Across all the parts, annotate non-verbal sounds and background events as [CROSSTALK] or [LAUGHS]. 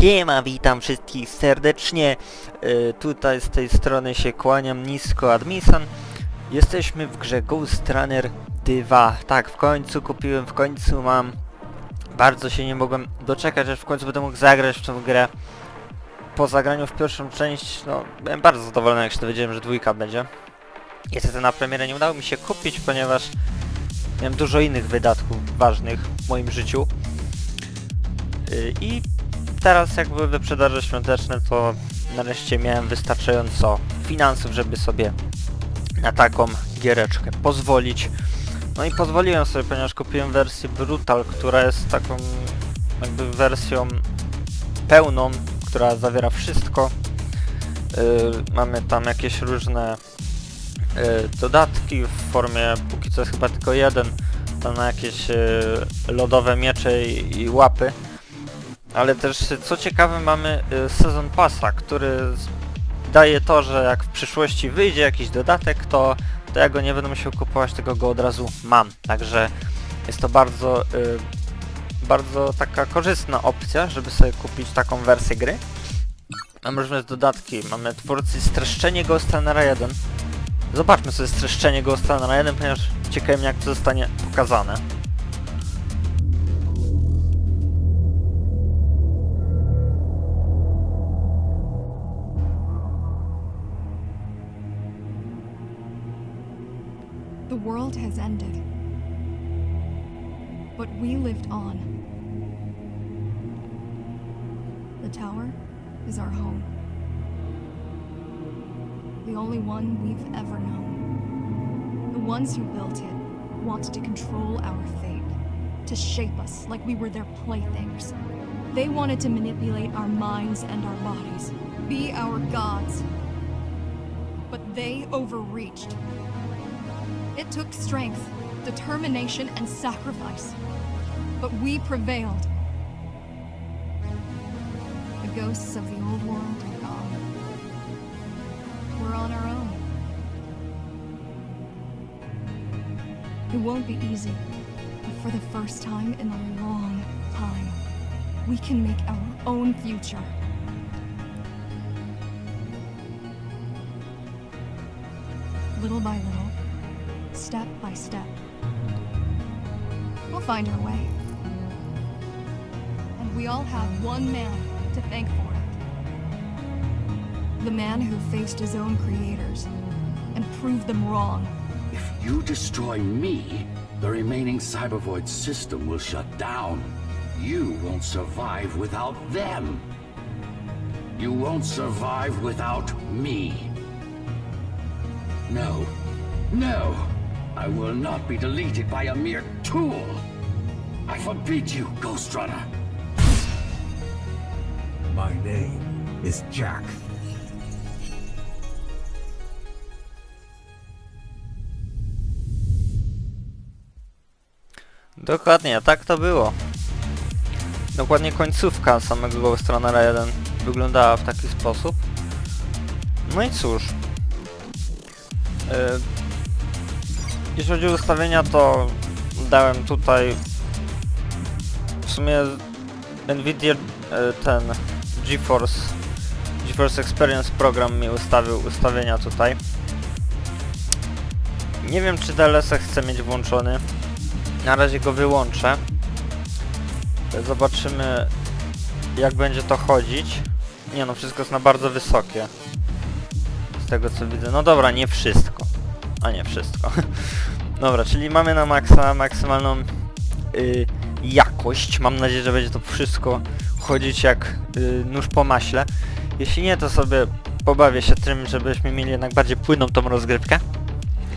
Siema, witam wszystkich serdecznie. E, tutaj z tej strony się kłaniam nisko Admisan. Jesteśmy w grze Ghost Runner 2. Tak, w końcu kupiłem, w końcu mam. Bardzo się nie mogłem doczekać, aż w końcu będę mógł zagrać w tą grę. Po zagraniu w pierwszą część, no, byłem bardzo zadowolony, jak się dowiedziałem, że dwójka będzie. Niestety na premierę nie udało mi się kupić, ponieważ miałem dużo innych wydatków ważnych w moim życiu. Y, I teraz jak były wyprzedaże świąteczne, to nareszcie miałem wystarczająco finansów, żeby sobie na taką giereczkę pozwolić. No i pozwoliłem sobie, ponieważ kupiłem wersję Brutal, która jest taką jakby wersją pełną, która zawiera wszystko. Yy, mamy tam jakieś różne yy, dodatki w formie, póki co jest chyba tylko jeden, tam na jakieś yy, lodowe miecze i, i łapy. Ale też, co ciekawe, mamy y, sezon pasa, który daje to, że jak w przyszłości wyjdzie jakiś dodatek, to, to ja go nie będę musiał kupować, tylko go od razu mam. Także jest to bardzo, y, bardzo taka korzystna opcja, żeby sobie kupić taką wersję gry. Mamy różne dodatki, mamy twórcy Streszczenie Ghost Runnera 1. Zobaczmy sobie Streszczenie Ghost Runnera 1, ponieważ ciekawe mnie jak to zostanie pokazane. World has ended. But we lived on. The tower is our home. The only one we've ever known. The ones who built it wanted to control our fate, to shape us like we were their playthings. They wanted to manipulate our minds and our bodies, be our gods. But they overreached. It took strength, determination, and sacrifice. But we prevailed. The ghosts of the old world are gone. We're on our own. It won't be easy, but for the first time in a long time, we can make our own future. Little by little, step by step. We'll find our way. And we all have one man to thank for it. The man who faced his own creators and proved them wrong. If you destroy me, the remaining Cybervoid system will shut down. You won't survive without them. You won't survive without me. No. No! I will not be deleted by a mere tool! I forbid you, Ghost Runner! My name is Jack. Dokładnie, tak to było. Dokładnie końcówka samego Ghost Runnera 1 wyglądała w taki sposób. No i cóż. Yy, jeśli chodzi o ustawienia, to dałem tutaj w sumie Nvidia yy, ten GeForce GeForce Experience program mi ustawił ustawienia tutaj. Nie wiem czy DLS chcę mieć włączony. Na razie go wyłączę. Zobaczymy jak będzie to chodzić. Nie no, wszystko jest na bardzo wysokie. Z tego co widzę. No dobra, nie wszystko. A nie wszystko. [LAUGHS] dobra, czyli mamy na maksa maksymalną y, jakość. Mam nadzieję, że będzie to wszystko chodzić jak y, nóż po maśle. Jeśli nie, to sobie pobawię się tym, żebyśmy mieli jednak bardziej płynną tą rozgrywkę.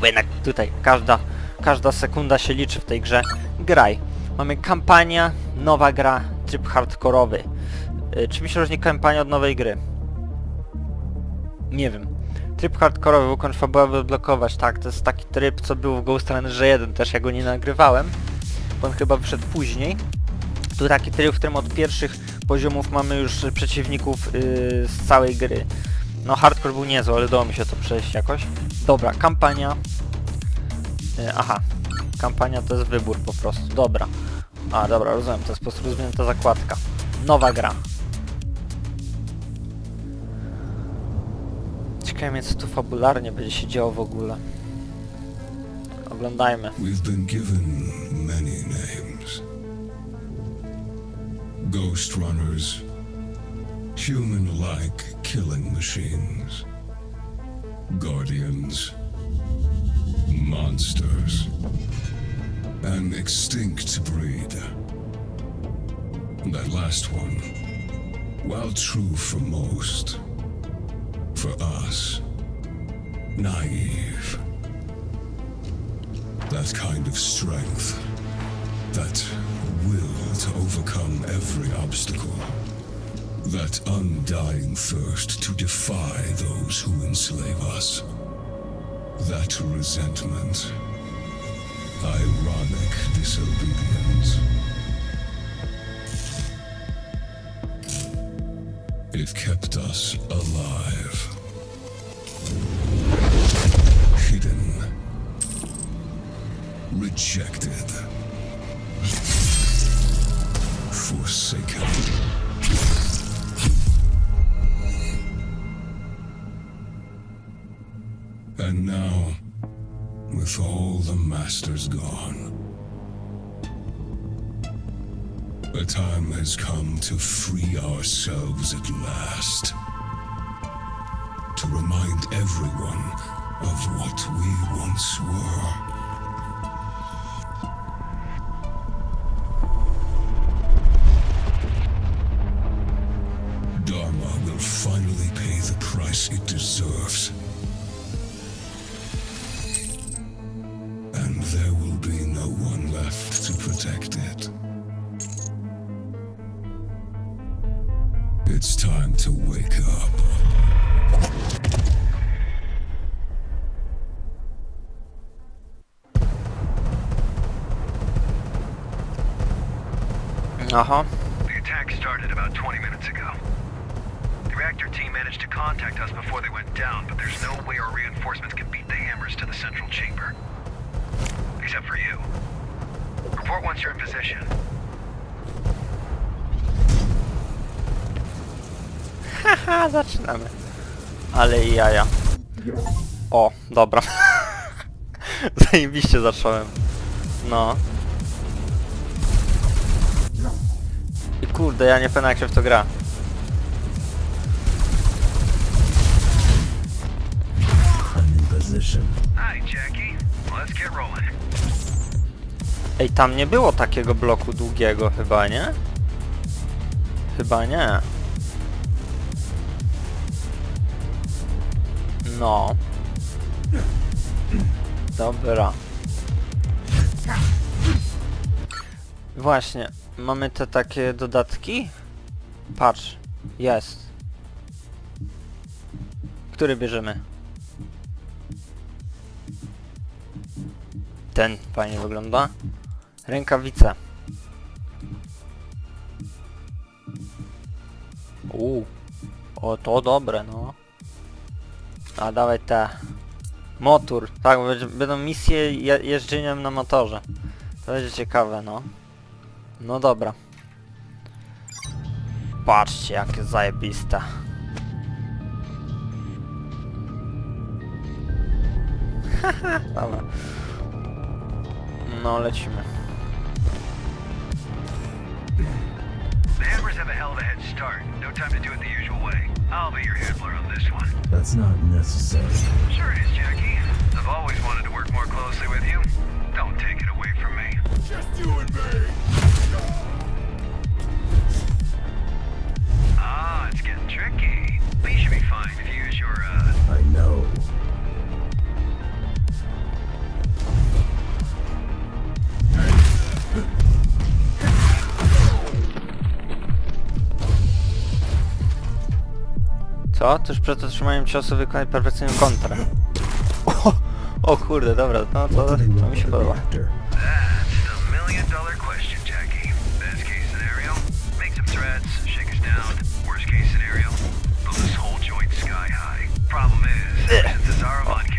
Bo jednak tutaj każda każda sekunda się liczy w tej grze. Graj. Mamy kampania, nowa gra, tryb hardkorowy. Yy, czym się różni kampania od nowej gry? Nie wiem. Tryb hardkorowy, by odblokować. Tak, to jest taki tryb, co był w Ghost Runnerze 1, też ja go nie nagrywałem. Bo on chyba wyszedł później. Tu taki tryb, w którym od pierwszych poziomów mamy już przeciwników yy, z całej gry. No hardcore był niezły, ale udało mi się to przejść jakoś. Dobra, kampania. E, Aha, kampania to jest wybór po prostu, dobra. A, dobra, rozumiem, to jest po prostu rozwinięta zakładka. Nowa gra. Ciekawe mnie co tu fabularnie będzie się działo w ogóle. Oglądajmy. We've been given many names. Ghost runners, human-like killing machines, guardians, monsters, an extinct breed. That last one, while true for most, for us, naive. That kind of strength. That will to overcome every obstacle. That undying thirst to defy those who enslave us. That resentment. Ironic disobedience. It kept us alive. Rejected, forsaken. And now, with all the masters gone, the time has come to free ourselves at last. To remind everyone of what we once were. Minutes ago. The reactor team managed to contact us before they went down, but there's no way our reinforcements can beat the hammers to the central chamber. Except for you. Report once you're in position. Haha, [LAUGHS] zaczynamy. Ale i jaja. O, dobra. [LAUGHS] Zajebiście zacząłem. No. Kurde, ja nie pewien jak się w to gra. Ej, tam nie było takiego bloku długiego chyba, nie? Chyba nie. No. Dobra. Właśnie, mamy te takie dodatki? Patrz, jest. Który bierzemy? Ten fajnie wygląda. Rękawice. Uuu. O, to dobre, no. A dawaj te. Motor. Tak, będą misje je jeżdżeniem na motorze. To będzie ciekawe, no. No dobra. Patrzcie, jakie zajebiste. [LAUGHS] Dobra. No, lecimy. The hammers have a hell of a head start. No time to do it the usual way. I'll be your handler on this one. That's not necessary. Sure it is, Jackie. I've always wanted to work more closely with you. Don't take it away from me. Just you and me! Ah, it's getting tricky. But you should be fine if you use your, uh, I know. Co? Tuż przed otrzymaniem ciosu wykonać perfekcyjną kontrę. [LAUGHS] O, o kurde, dobra, no to, to mi się podoba. Problem is,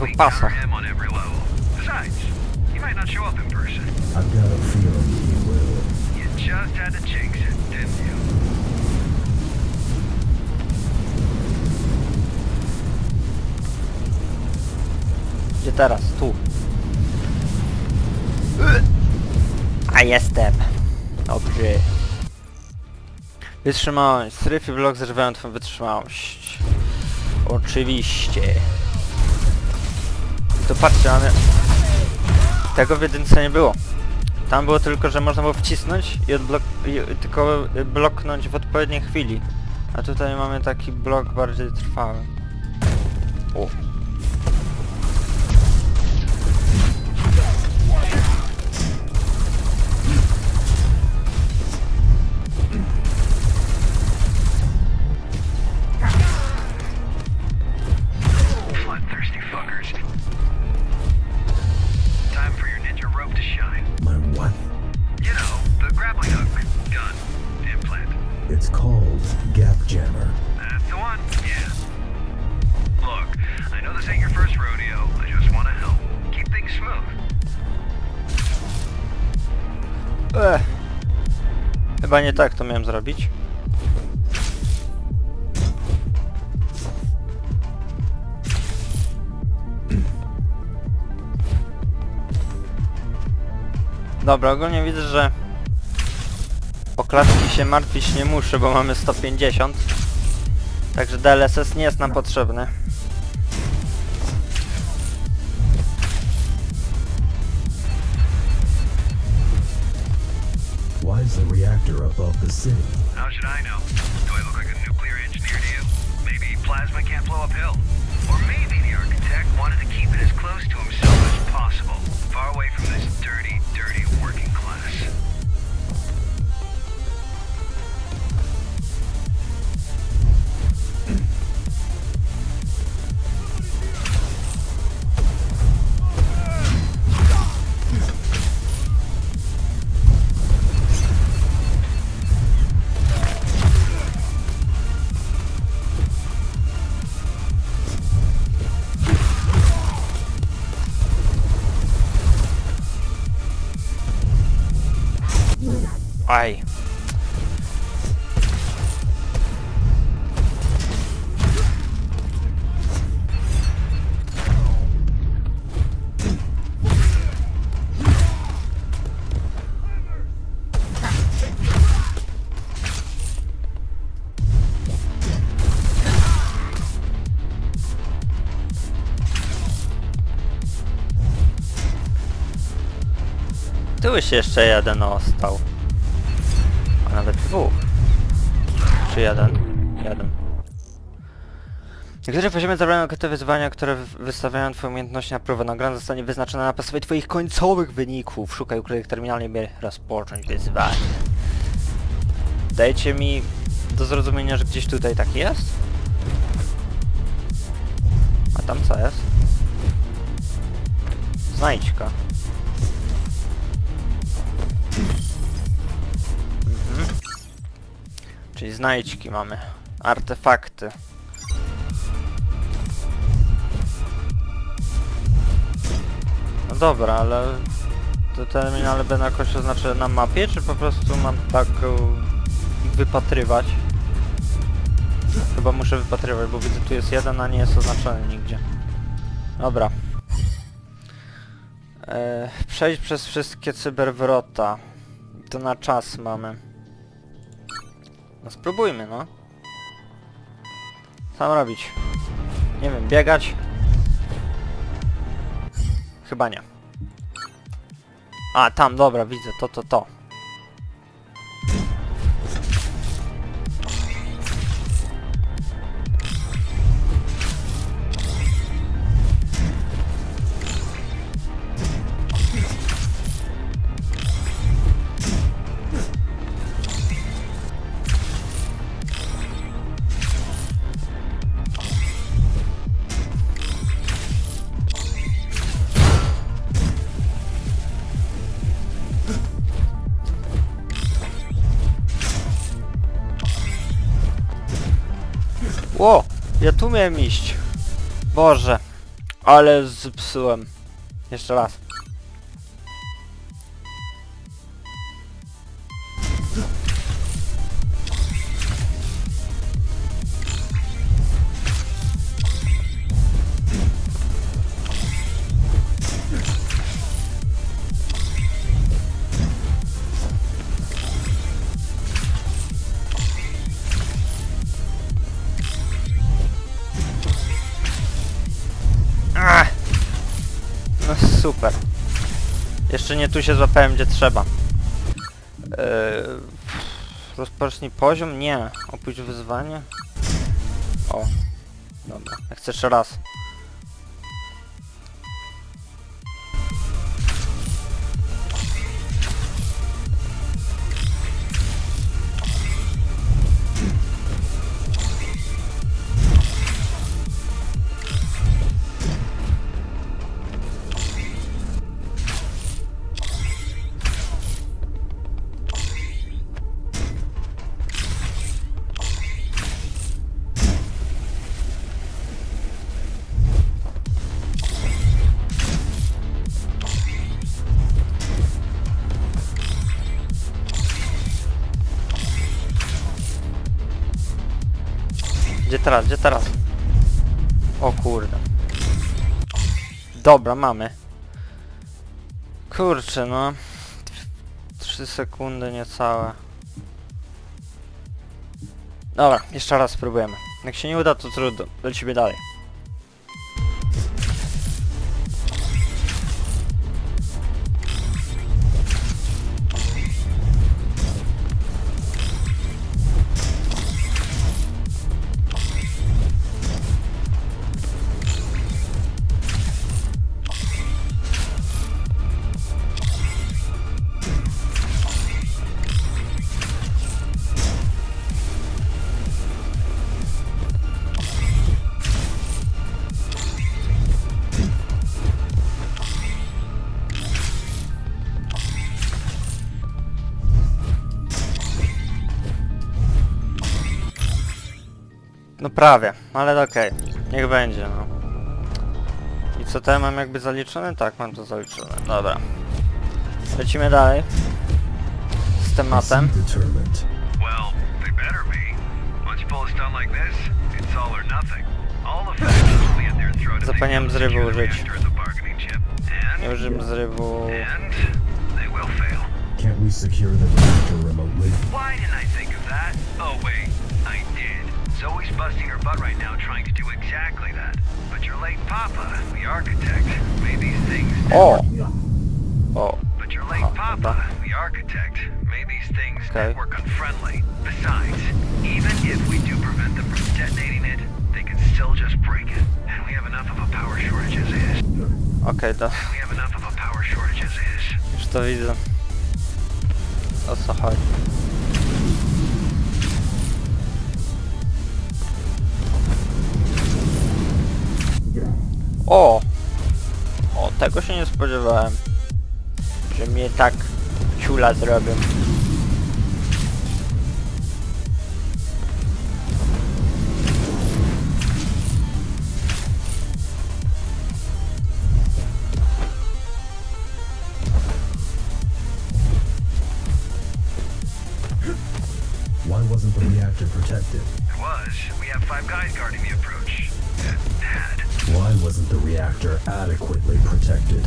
we dwóch counter pasach. him on every level. Besides, he might not show up in person. I've got a feeling he will. You just had to jinx it, didn't you? Gdzie teraz? Tu. A jestem. Dobrze. Wytrzymałość. Stryfy blok zerwają twoją wytrzymałość. Oczywiście. I to patrzcie, mamy... Tego w jedynce nie było. Tam było tylko, że można było wcisnąć i, odblok i tylko bloknąć w odpowiedniej chwili. A tutaj mamy taki blok bardziej trwały. O. Chyba nie tak to miałem zrobić. Dobra, ogólnie widzę, że o klatki się martwić nie muszę, bo mamy 150. Także DLSS nie jest nam potrzebny. Reactor above the city? How should I know? Do I look like a nuclear engineer to you? Maybe plasma can't blow uphill. Or maybe the architect wanted to keep it as close to himself as possible, far away from this dirty, dirty working class. Aj. Tu jeszcze jeden ostał. Nawet dwóch. Czy jeden? Jeden. Niektóre poziomy zabrają te wyzwania, które wystawiają twoje umiejętności na próbę. Nagroda zostanie wyznaczona na podstawie twoich końcowych wyników. Szukaj ukrytych terminalnie, by rozpocząć wyzwanie. Dajcie mi do zrozumienia, że gdzieś tutaj tak jest? A tam co jest? Znajdźka. Czyli znajdźki mamy. Artefakty. No dobra, ale te terminale będą jakoś oznaczone na mapie, czy po prostu mam tak e, ich wypatrywać? Chyba muszę wypatrywać, bo widzę tu jest jeden, a nie jest oznaczony nigdzie. Dobra. E, przejść przez wszystkie cyberwrota. To na czas mamy. No spróbujmy, no. Mam robić? Nie wiem, biegać? Chyba nie. A, tam, dobra, widzę, to, to, to. Ło! Ja tu miałem iść. Boże. Ale zepsułem. Jeszcze raz. No super. Jeszcze nie tu się złapałem gdzie trzeba. Eee, rozpocznij poziom? Nie. Opuść wyzwanie? O. Dobra. Ja chcę jeszcze raz. Teraz? Gdzie teraz? O kurde. Dobra, mamy. Kurczę, no. 3 sekundy niecałe. Dobra, jeszcze raz spróbujemy. Jak się nie uda, to trudno. Lecimy dalej. Prawie, ale okej. Niech będzie, no. I co ja mam jakby zaliczone? Tak, mam to zaliczone. Dobra. Lecimy dalej. Z tematem. determined. Well, they better be. Once you pull a stunt like this, it's all or nothing. All the factions will be at their throat if they Zapomniałem zrywu użyć. Nie używam zrywu... and they will fail. Can't we secure the reactor remotely? Why didn't I think of that? Oh wait. Zoe's busting her butt right now trying to do exactly that. But your late papa, the architect, made these things O! O, But your late papa, okay. the architect, made these things Okay. network unfriendly. Besides, even if we do prevent them from detonating it, they can still just break it. And we have enough of a power shortage as is. okej, to We have enough of a power shortage as is. już to widzę. O co chodzi? O! O, tego się nie spodziewałem. Że mnie tak ciula zrobią.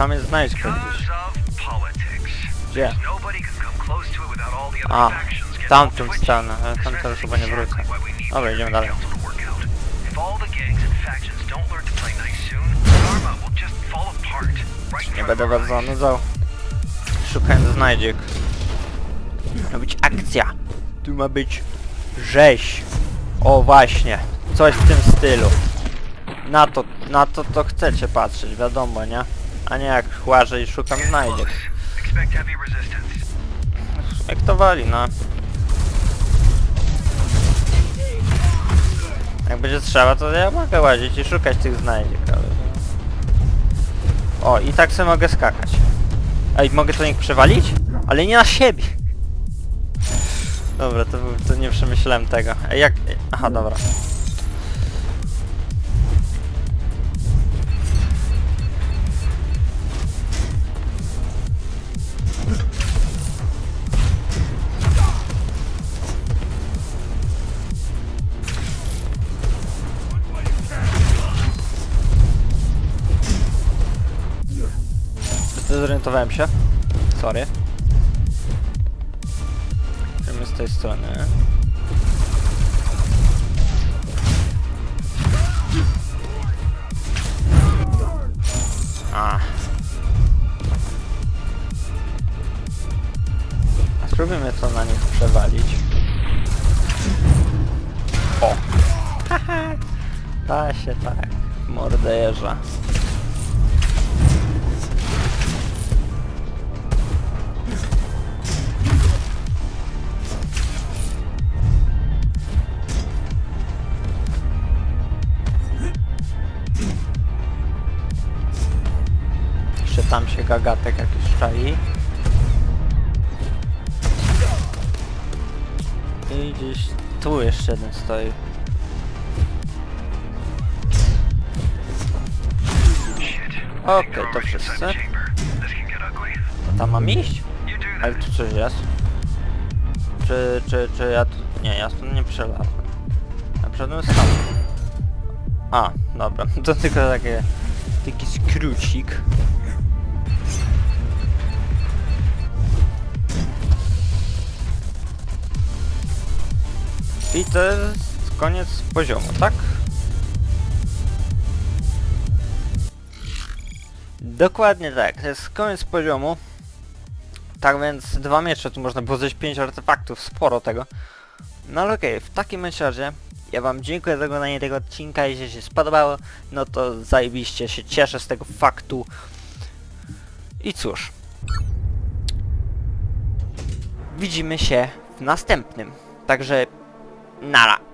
Tam jest Because gdzieś. Gdzie? A, twitchy. stronę, ale tam teraz chyba nie wrócę. Dobra, idziemy dalej. Nie będę was zanudzał. Szukając znajdziek. Ma być akcja. Tu ma być rzeź. O właśnie. Coś w tym stylu. Na to, na to to chcecie patrzeć, wiadomo, nie? A nie jak łażę i szukam resistance. Jak to wali, no. Jak będzie trzeba, to ja mogę łazić i szukać tych znajdziek, ale... O, i tak sobie mogę skakać. Ej, mogę to niech przewalić? Ale nie na siebie! Dobra, to, to nie przemyślałem tego. Ej, jak... Aha, dobra. Zorientowałem się. Sorry. Idziemy z tej strony. A. A spróbujmy to na nich przewalić. O! [LAUGHS] da się tak. w gagatek jakiś czai. I gdzieś tu jeszcze jeden stoi. Okej, you're to wszyscy. ugly. Tam mam iść? Ale tu coś jest? Czy, czy, czy ja tu... Nie, ja tu nie przelałem. Ja przeszedłem sam. A, dobra. [LAUGHS] To tylko takie... Taki skrócik. I to jest koniec poziomu, tak? Dokładnie tak, to jest koniec poziomu. Tak więc dwa miecze, tu można było zejść 5 artefaktów, sporo tego. No ale okej, w takim razie ja wam dziękuję za oglądanie tego odcinka, jeśli się spodobało, no to zajebiście się cieszę z tego faktu. I cóż. Widzimy się w następnym. Także 拿了。